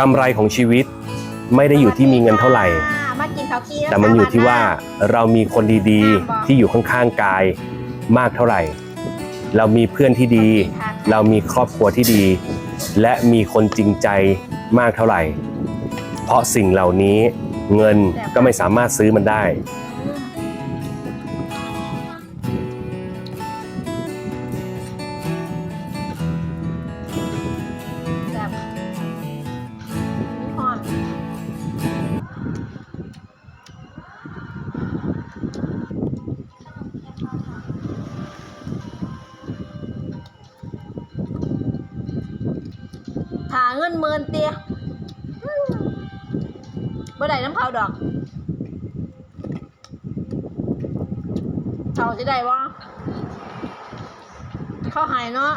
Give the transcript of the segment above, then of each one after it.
กำไรของชีวิตไม่ได้อยู่ที่มีเงินเท่าไหร่ มากินข้าวกี้แต่มันอยู่ที่ว่าเรามีคนดีๆ ที่อยู่ข้างๆกายมากเท่าไหร่ เรามีเพื่อนที่ดี เรามีครอบครัวที่ดี และมีคนจริงใจมากเท่าไหร่ เพราะสิ่งเหล่านี้เงินก็ไม่สามารถซื้อมันได้ หาเงินหมื่นเตียบ่ได้น้ำเขาดอกเขาจะได้วะเขาหายเนาะ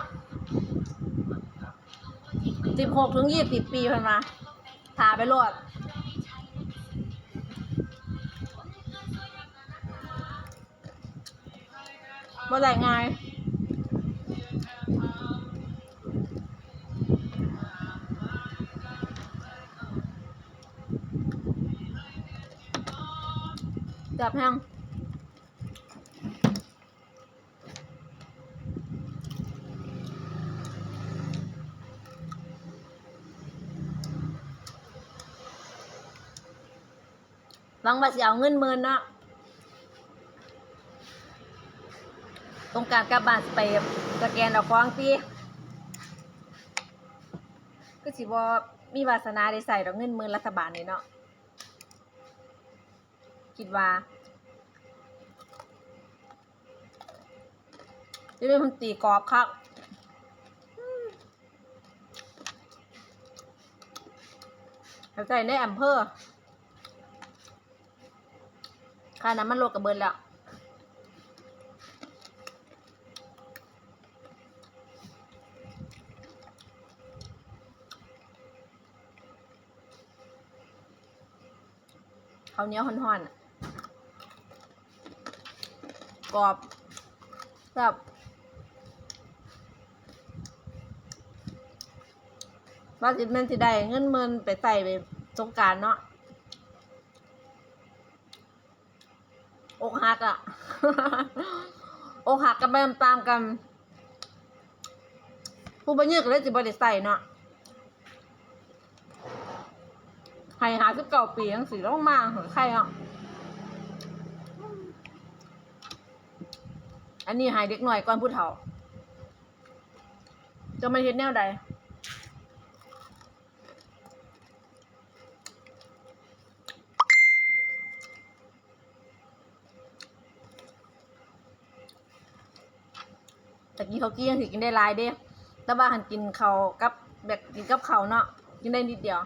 สิบหกถึงยี่สิบปีพันมาถาไปโลดบ่ได้ง่าย จับแห้งหวังว่าสิเอาเงินหมื่นเนาะต้องการกลับบ้านสิไปสแกนเอาของตีก็สิบ่มีวาสนาได้ใส่ดอกเงินหมื่นรัฐบาลนี่เนาะ คิดว่าจะเป็นคนตีกรอบครับเข้าใจในอำเภอค่าน้ำมันโลกกับเบิร์นแล้วเขาวเหนี้ยวห่อนๆ กรอบแบบว่าสิแมันสิได้เงินหมื่นไปใส่ไปสงการเนาะอกหักอะอกหักกันไปตามๆกัน ผู้บัญญัติก็เลยสิบริใส่เนาะให้หาสิบเก้าปีทั้งสี่ต้องมาเหรอใครอะ อันนี้หายเด็กหน่อยก่อนผู้เฒ่า จะมาเฮ็ดแนวใดแต่กินข้าวกี้ยังถือกินได้หลายเด้แต่ว่าหันกินเขาวกับแบบกินกับเขาวเนาะกินได้นิดเดียว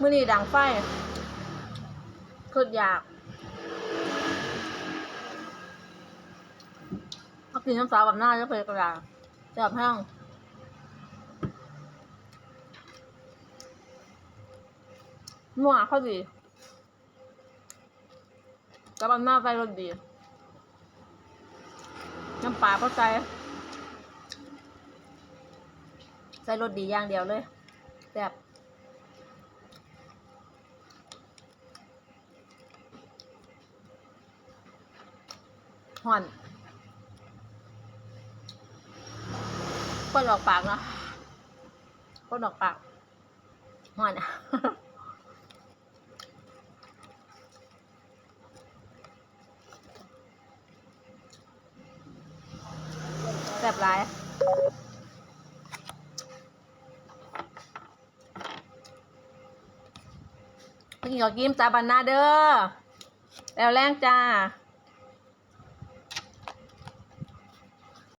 มื่อนี้ดังไฟคืออยากเอากินน้ำสาวกับหน้าจะเพลกระดาษจับแห้งนัวพอดีกับอันหน้าใส่รสดี น้ำปลาพอใส่ใส่รสดีอย่างเดียวเลยแซ่บ ห่อนคนออกปากเนาะคนออกปากห่อนแซ่บหลายเมื่อกี้ก็กินจ้าบันนาเด้อแล้วแรงจ้า